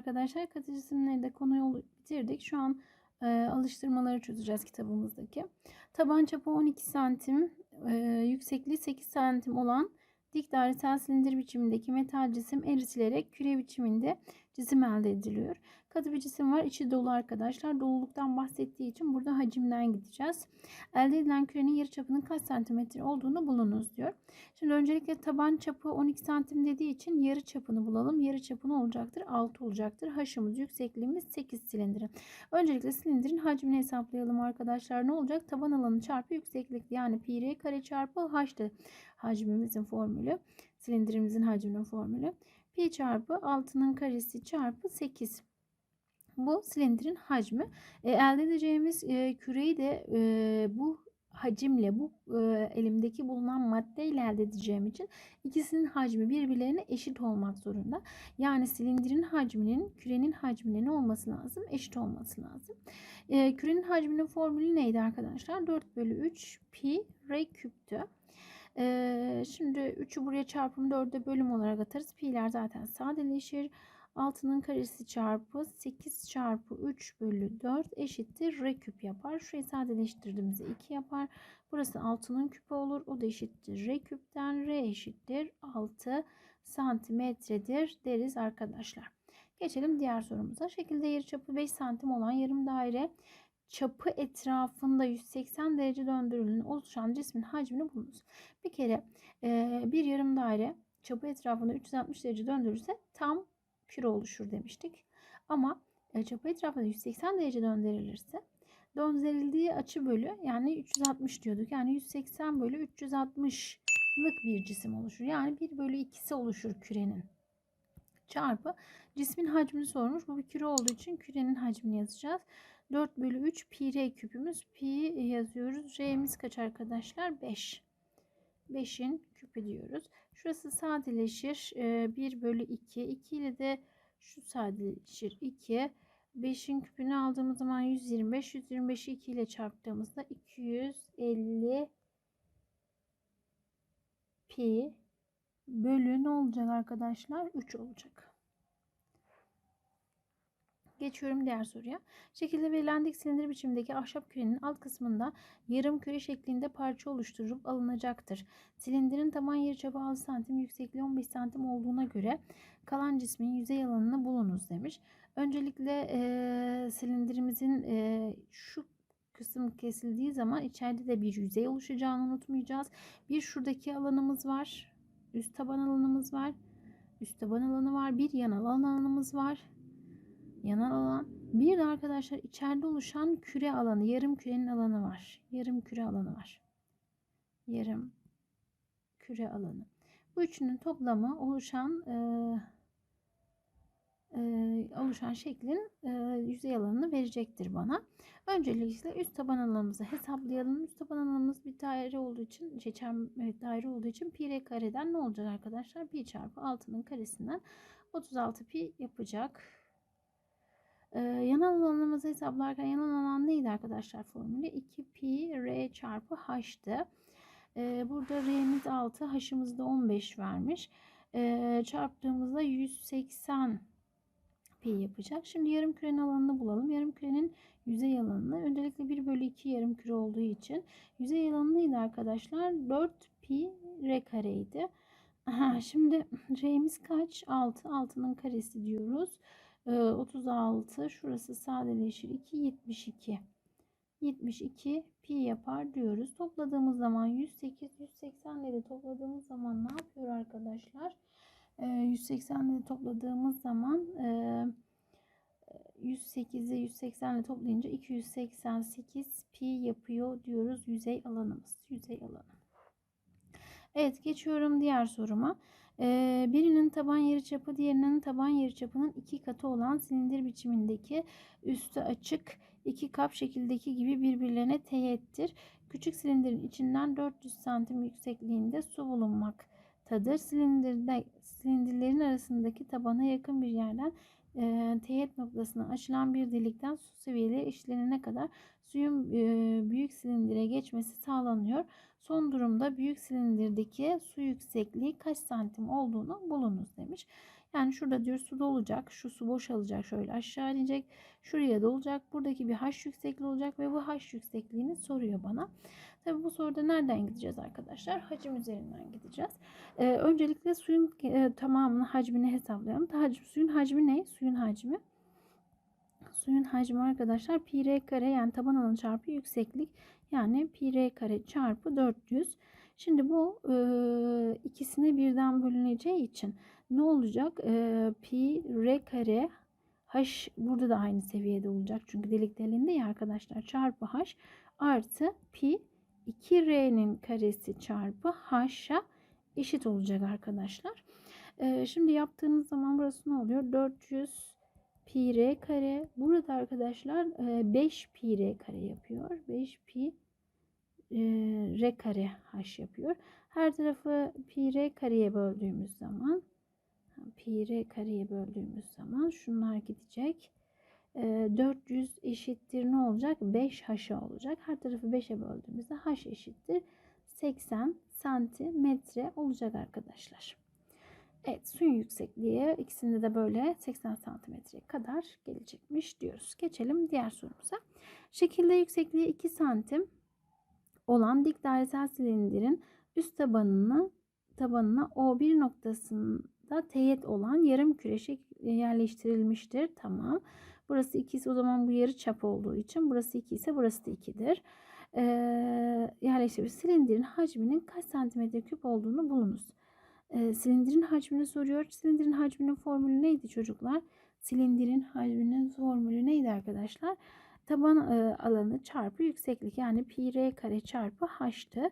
arkadaşlar. Katı cisimleri konuyu bitirdik. Şu an e, alıştırmaları çözeceğiz kitabımızdaki. Taban çapı 12 santim, e, yüksekliği 8 santim olan dik dairesel silindir biçimindeki metal cisim eritilerek küre biçiminde cisim elde ediliyor. Katı bir cisim var. içi dolu arkadaşlar. Doluluktan bahsettiği için burada hacimden gideceğiz. Elde edilen kürenin yarıçapının kaç santimetre olduğunu bulunuz diyor. Şimdi öncelikle taban çapı 12 santim dediği için yarı çapını bulalım. Yarı çapı ne olacaktır? 6 olacaktır. Haşımız, yüksekliğimiz 8 silindirin. Öncelikle silindirin hacmini hesaplayalım arkadaşlar. Ne olacak? Taban alanı çarpı yükseklik yani pi r kare çarpı h'tı hacmimizin formülü. Silindirimizin hacminin formülü. Pi çarpı 6'nın karesi çarpı 8. Bu silindirin hacmi. E, elde edeceğimiz e, küreyi de e, bu hacimle bu e, elimdeki bulunan maddeyle elde edeceğim için ikisinin hacmi birbirlerine eşit olmak zorunda. Yani silindirin hacminin kürenin hacmine ne olması lazım? Eşit olması lazım. E, kürenin hacminin formülü neydi arkadaşlar? 4 bölü 3 pi r küptü. E, şimdi 3'ü buraya çarpım 4'e bölüm olarak atarız. Pi'ler zaten sadeleşir. 6'nın karesi çarpı 8 çarpı 3 bölü 4 eşittir r küp yapar. Şurayı sadeleştirdiğimizde 2 yapar. Burası 6'nın küpü olur. O da eşittir r küpten. r eşittir 6 santimetredir deriz arkadaşlar. Geçelim diğer sorumuza. Şekilde yarıçapı 5 santim olan yarım daire çapı etrafında 180 derece döndürülün oluşan cismin hacmini bulunuz. Bir kere bir yarım daire çapı etrafında 360 derece döndürürse tam küre oluşur demiştik. Ama e, çapı etrafında 180 derece döndürülürse döndürüldüğü açı bölü yani 360 diyorduk. Yani 180 bölü 360'lık bir cisim oluşur. Yani 1 bölü 2'si oluşur kürenin. Çarpı cismin hacmini sormuş. Bu bir küre olduğu için kürenin hacmini yazacağız. 4 bölü 3 pi r küpümüz. Pi yazıyoruz. R'miz kaç arkadaşlar? 5. 5'in küpü diyoruz. Şurası sadeleşir. 1 ee, bölü 2. 2 ile de şu sadeleşir. 2. 5'in küpünü aldığımız zaman 125. 125'i 2 ile çarptığımızda 250 pi bölü ne olacak arkadaşlar? 3 olacak. Geçiyorum diğer soruya. Şekilde verilen dik silindir biçimindeki ahşap kürenin alt kısmında yarım küre şeklinde parça oluşturup alınacaktır. Silindirin taban yarıçapı 6 cm, yüksekliği 15 cm olduğuna göre kalan cismin yüzey alanını bulunuz demiş. Öncelikle e, silindirimizin e, şu kısım kesildiği zaman içeride de bir yüzey oluşacağını unutmayacağız. Bir şuradaki alanımız var. Üst taban alanımız var. Üst taban alanı var. Bir yan alan alanımız var yanal alan. Bir de arkadaşlar içeride oluşan küre alanı, yarım kürenin alanı var. Yarım küre alanı var. Yarım küre alanı. Bu üçünün toplamı oluşan e, e, oluşan şeklin e, yüzey alanını verecektir bana. Öncelikle üst taban alanımızı hesaplayalım. Üst taban alanımız bir daire olduğu için, şey, evet, daire olduğu için pi r kareden ne olacak arkadaşlar? Pi çarpı 6'nın karesinden 36 pi yapacak. Ee, yanal alanımızı hesaplarken yanal alan neydi arkadaşlar formülü? 2 pi r çarpı h'tı. Ee, burada r'miz 6, h'ımız da 15 vermiş. Ee, çarptığımızda 180 pi yapacak. Şimdi yarım kürenin alanını bulalım. Yarım kürenin yüzey alanını. Öncelikle 1 bölü 2 yarım küre olduğu için yüzey alanı neydi arkadaşlar? 4 pi r kareydi. Aha, şimdi r'miz kaç? 6. 6'nın karesi diyoruz. 36 ee, şurası sadeleşir 2 72 72 pi yapar diyoruz. Topladığımız zaman 108 180'leri topladığımız zaman ne yapıyor arkadaşlar? 180'leri ee, topladığımız zaman 108'i 180 ile toplayınca 288 pi yapıyor diyoruz yüzey alanımız. Yüzey alanı. Evet geçiyorum diğer soruma. Birinin taban yarıçapı diğerinin taban yarıçapının iki katı olan silindir biçimindeki üstü açık iki kap şekildeki gibi birbirlerine teğettir. Küçük silindirin içinden 400 santim yüksekliğinde su bulunmaktadır. Silindirde, silindirlerin arasındaki tabana yakın bir yerden e, teğet noktasına açılan bir delikten su seviyeleri eşitlenene kadar suyun büyük silindire geçmesi sağlanıyor. Son durumda büyük silindirdeki su yüksekliği kaç santim olduğunu bulunuz demiş. Yani şurada diyor su dolacak. Şu su boşalacak. Şöyle aşağı inecek. Şuraya dolacak. Buradaki bir h yüksekliği olacak ve bu h yüksekliğini soruyor bana. Tabi bu soruda nereden gideceğiz arkadaşlar? Hacim üzerinden gideceğiz. Ee, öncelikle suyun e, tamamının hacmini hesaplayalım. Hacim, suyun hacmi ne? Suyun hacmi. Suyun hacmi arkadaşlar pi r kare yani taban alanı çarpı yükseklik yani pi r kare çarpı 400. Şimdi bu e, ikisine birden bölüneceği için ne olacak? E, pi r kare h burada da aynı seviyede olacak. Çünkü delik deliğinde ya arkadaşlar çarpı h artı pi 2r'nin karesi çarpı h'a eşit olacak arkadaşlar. E, şimdi yaptığınız zaman burası ne oluyor? 400 pi r kare. Burada arkadaşlar 5 pi r kare yapıyor. 5 pi r kare h yapıyor. Her tarafı pi r kareye böldüğümüz zaman pi r kareye böldüğümüz zaman şunlar gidecek. 400 eşittir ne olacak? 5 h olacak. Her tarafı 5'e böldüğümüzde h eşittir 80 santimetre olacak arkadaşlar. Evet suyun yüksekliği ikisinde de böyle 80 santimetreye kadar gelecekmiş diyoruz. Geçelim diğer sorumuza. Şekilde yüksekliği 2 santim olan dik dairesel silindirin üst tabanını tabanına O1 noktasında teğet olan yarım küre yerleştirilmiştir. Tamam. Burası 2 o zaman bu yarı çap olduğu için burası 2 ise burası da 2'dir. Ee, yerleştirilmiş silindirin hacminin kaç santimetre küp olduğunu bulunuz. Ee, silindirin hacmini soruyor. Silindirin hacminin formülü neydi çocuklar? Silindirin hacminin formülü neydi arkadaşlar? Taban e, alanı çarpı yükseklik yani pi r kare çarpı h'tı.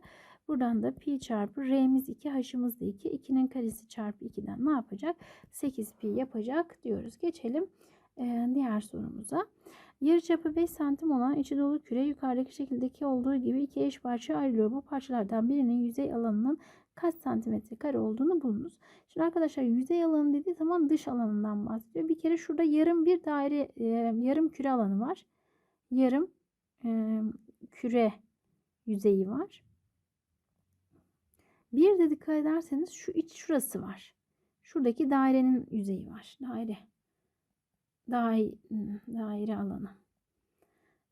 Buradan da pi çarpı r'miz 2 h'ımız da 2. 2'nin karesi çarpı 2'den ne yapacak? 8 pi yapacak diyoruz. Geçelim e, diğer sorumuza. Yarıçapı 5 santim olan içi dolu küre yukarıdaki şekildeki olduğu gibi iki eş parça ayrılıyor. Bu parçalardan birinin yüzey alanının kaç santimetre kare olduğunu bulunuz. Şimdi arkadaşlar yüzey alanı dediği zaman dış alanından bahsediyor. Bir kere şurada yarım bir daire, e, yarım küre alanı var. Yarım e, küre yüzeyi var. Bir de dikkat ederseniz şu iç şurası var. Şuradaki dairenin yüzeyi var. Daire. Daire, daire alanı.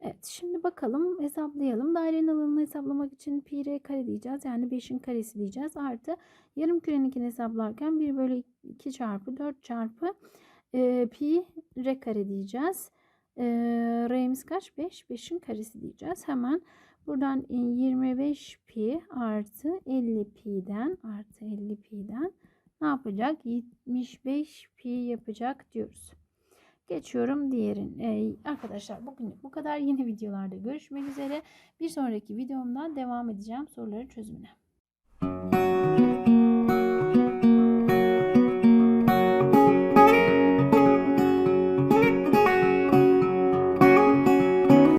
Evet şimdi bakalım hesaplayalım. Dairenin alanını hesaplamak için pi r kare diyeceğiz. Yani 5'in karesi diyeceğiz. Artı yarım küreninkini hesaplarken 1 bölü 2 çarpı 4 çarpı e, pi r kare diyeceğiz. E, r'miz kaç? 5. 5'in karesi diyeceğiz. Hemen buradan 25 pi artı 50 pi'den artı 50 pi'den ne yapacak? 75 pi yapacak diyoruz. Geçiyorum diğerin. Ee, arkadaşlar bugün bu kadar. Yeni videolarda görüşmek üzere. Bir sonraki videomda devam edeceğim soruları çözümüne.